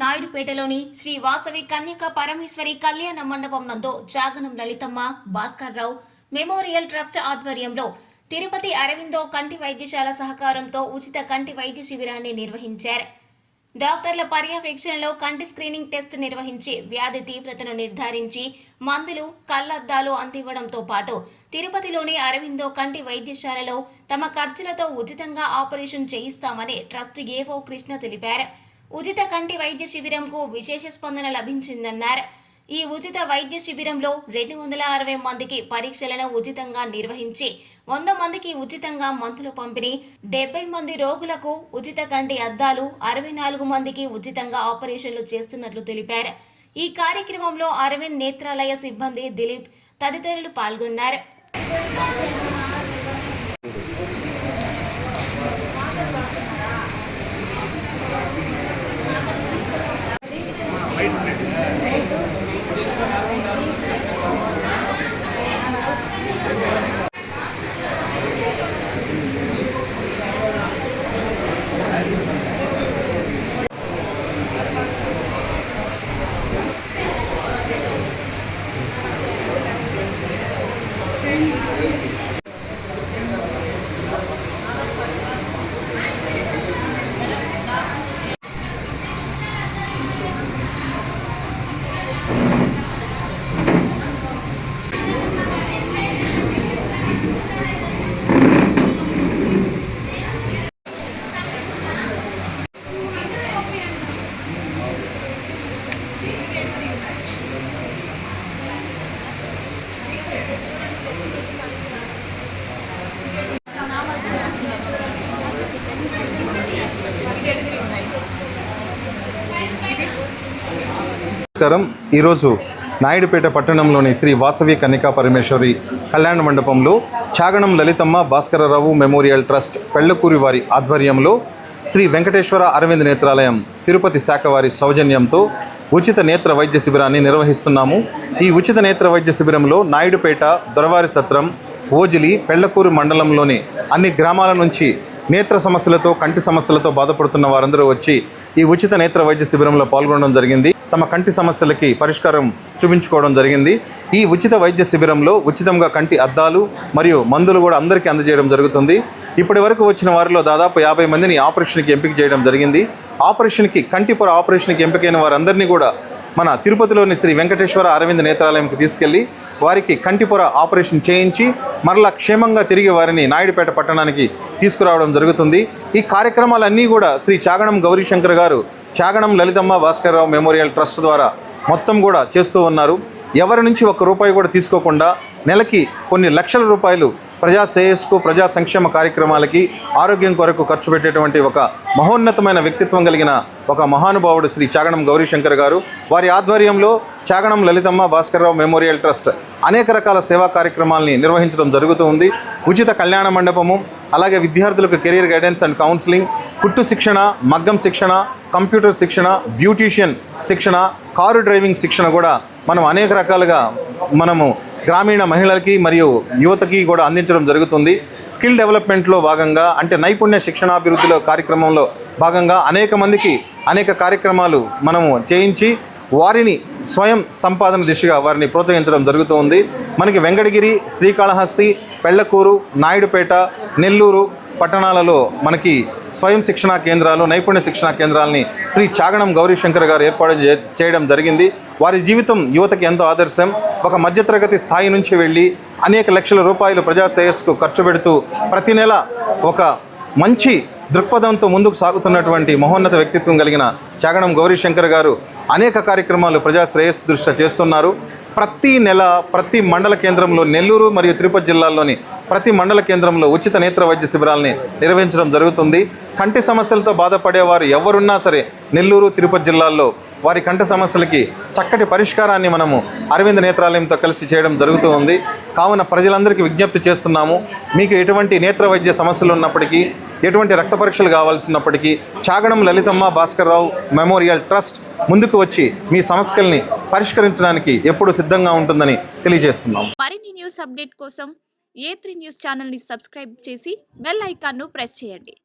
నాయుడుపేటలోని శ్రీ వాసవి కన్యక పరమేశ్వరి కళ్యాణ మండపం నందు Jaganam Lalithamma Bhaskar Rao memorial trust ఆధ్వర్యంలో తిరుపతి అరవిందో కంటి వైద్యశాల సహకారంతో ఉచిత కంటి వైద్య శిబిరాన్ని నిర్వహించారు. డాక్టర్ల పర్యవేక్షణలో కంటి స్క్రీనింగ్ టెస్ట్ నిర్వహించి వ్యాధి తీవ్రతను నిర్ధారించి మందులు కళ్ళద్దాలు అందివ్వడంతో పాటు తిరుపతిలోని అరవిందో కంటి వైద్యశాలలో తమ ఖర్చులతో ఉచితంగా ఆపరేషన్ చేయిస్తామని ట్రస్ట్ ఏవో కృష్ణ తెలిపారు. ఉచిత కంటి వైద్య శిబిరంకు విశేష స్పందన లభించిందన్నారు. ఈ ఉచిత వైద్య శిబిరంలో రెండు వందల అరవై మందికి పరీక్షలను ఉచితంగా నిర్వహించి వంద మందికి ఉచితంగా మందులు పంపిణీ డెబ్బై మంది రోగులకు ఉచిత కంటి అద్దాలు అరవై నాలుగు మందికి ఉచితంగా ఆపరేషన్లు చేస్తున్నట్లు తెలిపారు. ఈ కార్యక్రమంలో అరవింద్ నేత్రాలయ సిబ్బంది దిలీప్ తదితరులు పాల్గొన్నారు. నమస్కారం. ఈరోజు నాయుడుపేట పట్టణంలోని శ్రీ వాసవి కన్యకా పరమేశ్వరి కళ్యాణ మండపంలో చాగణం లలితమ్మ భాస్కరరావు మెమోరియల్ ట్రస్ట్ పెళ్ళకూరి వారి ఆధ్వర్యంలో శ్రీ వెంకటేశ్వర అరవింద్ నేత్రాలయం తిరుపతి శాఖ వారి సౌజన్యంతో ఉచిత నేత్ర వైద్య శిబిరాన్ని నిర్వహిస్తున్నాము. ఈ ఉచిత నేత్ర వైద్య శిబిరంలో నాయుడుపేట దొరవారి సత్రం ఓజిలి పెళ్ళకూరు మండలంలోని అన్ని గ్రామాల నుంచి నేత్ర సమస్యలతో కంటి సమస్యలతో బాధపడుతున్న వారందరూ వచ్చి ఈ ఉచిత నేత్ర వైద్య శిబిరంలో పాల్గొనడం జరిగింది. తమ కంటి సమస్యలకి పరిష్కారం చూపించుకోవడం జరిగింది. ఈ ఉచిత వైద్య శిబిరంలో ఉచితంగా కంటి అద్దాలు మరియు మందులు కూడా అందరికీ అందజేయడం జరుగుతుంది. ఇప్పటి వరకు వచ్చిన వారిలో దాదాపు యాభై మందిని ఆపరేషన్కి ఎంపిక చేయడం జరిగింది. ఆపరేషన్కి కంటి పొర ఆపరేషన్కి ఎంపికైన వారందరినీ కూడా మన తిరుపతిలోని శ్రీ వెంకటేశ్వర అరవింద్ నేత్రాలయంకి తీసుకెళ్ళి వారికి కంటిపొర ఆపరేషన్ చేయించి మరలా క్షేమంగా తిరిగి వారిని నాయుడుపేట పట్టణానికి తీసుకురావడం జరుగుతుంది. ఈ కార్యక్రమాలన్నీ కూడా శ్రీ చాగణం గౌరీశంకర్ గారు చాగణం లలితమ్మ భాస్కర్రావు మెమోరియల్ ట్రస్ట్ ద్వారా మొత్తం కూడా చేస్తూ ఉన్నారు. ఎవరి నుంచి ఒక్క రూపాయి కూడా తీసుకోకుండా నెలకి కొన్ని లక్షల రూపాయలు ప్రజా శ్రేయస్కు ప్రజా సంక్షేమ కార్యక్రమాలకి ఆరోగ్యం కొరకు ఖర్చు పెట్టేటువంటి ఒక మహోన్నతమైన వ్యక్తిత్వం కలిగిన ఒక మహానుభావుడు శ్రీ చాగణం గౌరీశంకర్ గారు. వారి ఆధ్వర్యంలో చాగణం లలితమ్మ భాస్కర్రావు మెమోరియల్ ట్రస్ట్ అనేక రకాల సేవా కార్యక్రమాల్ని నిర్వహించడం జరుగుతూ ఉంది. ఉచిత కళ్యాణ మండపము అలాగే విద్యార్థులకు కెరీర్ గైడెన్స్ అండ్ కౌన్సిలింగ్ కుట్టు శిక్షణ మగ్గం శిక్షణ కంప్యూటర్ శిక్షణ బ్యూటీషియన్ శిక్షణ కారు డ్రైవింగ్ శిక్షణ కూడా మనం అనేక రకాలుగా మనము గ్రామీణ మహిళలకి మరియు యువతకి కూడా అందించడం జరుగుతుంది. స్కిల్ డెవలప్మెంట్లో భాగంగా అంటే నైపుణ్య శిక్షణాభివృద్ధిలో కార్యక్రమంలో భాగంగా అనేక మందికి అనేక కార్యక్రమాలు మనము చేయించి వారిని స్వయం సంపాదన దిశగా వారిని ప్రోత్సహించడం జరుగుతూ ఉంది మనకి వెంకటగిరి శ్రీకాళహస్తి పెళ్ళకూరు నాయుడుపేట నెల్లూరు పట్టణాలలో మనకి స్వయం శిక్షణా కేంద్రాలు నైపుణ్య శిక్షణా కేంద్రాలని శ్రీ చాగణం గౌరీశంకర్ గారు ఏర్పాటు చే- చేయడం జరిగింది. వారి జీవితం యువతకి ఎంతో ఆదర్శం. ఒక మధ్యతరగతి స్థాయి నుంచి వెళ్ళి అనేక లక్షల రూపాయలు ప్రజా శ్రేయస్కు ఖర్చు పెడుతూ ప్రతి నెల ఒక మంచి దృక్పథంతో ముందుకు సాగుతున్నటువంటి మహోన్నత వ్యక్తిత్వం కలిగిన చాగణం గౌరీశంకర్ గారు అనేక కార్యక్రమాలు ప్రజా శ్రేయస్సు దృష్ట్యా చేస్తున్నారు. ప్రతి నెల ప్రతి మండల కేంద్రంలో నెల్లూరు మరియు తిరుపతి జిల్లాల్లోని ప్రతి మండల కేంద్రంలో ఉచిత నేత్ర వైద్య శిబిరాల్ని నిర్వహించడం జరుగుతుంది. కంటి సమస్యలతో బాధపడేవారు ఎవరున్నా సరే నెల్లూరు తిరుపతి జిల్లాల్లో వారి కంటి సమస్యలకి చక్కటి పరిష్కారాన్ని మనము అరవింద్ నేత్రాలయంతో కలిసి చేయడం జరుగుతూ ఉంది. కావున ప్రజలందరికీ విజ్ఞప్తి చేస్తున్నాము మీకు ఎటువంటి నేత్ర వైద్య సమస్యలు ఉన్నప్పటికీ ఎటువంటి రక్త పరీక్షలు కావాల్సినప్పటికీ చాగణం లలితమ్మ భాస్కర్రావు మెమోరియల్ ట్రస్ట్ ముందుకు వచ్చి మీ సమస్యల్ని పరిష్కరించడానికి ఎప్పుడు సిద్ధంగా ఉంటుందని తెలియజేస్తున్నాం. మరిన్ని న్యూస్ అప్డేట్ కోసం ఏ త్రీ న్యూస్ ఛానల్ని సబ్స్క్రైబ్ చేసి బెల్ ఐకాన్ను ప్రెస్ చేయండి.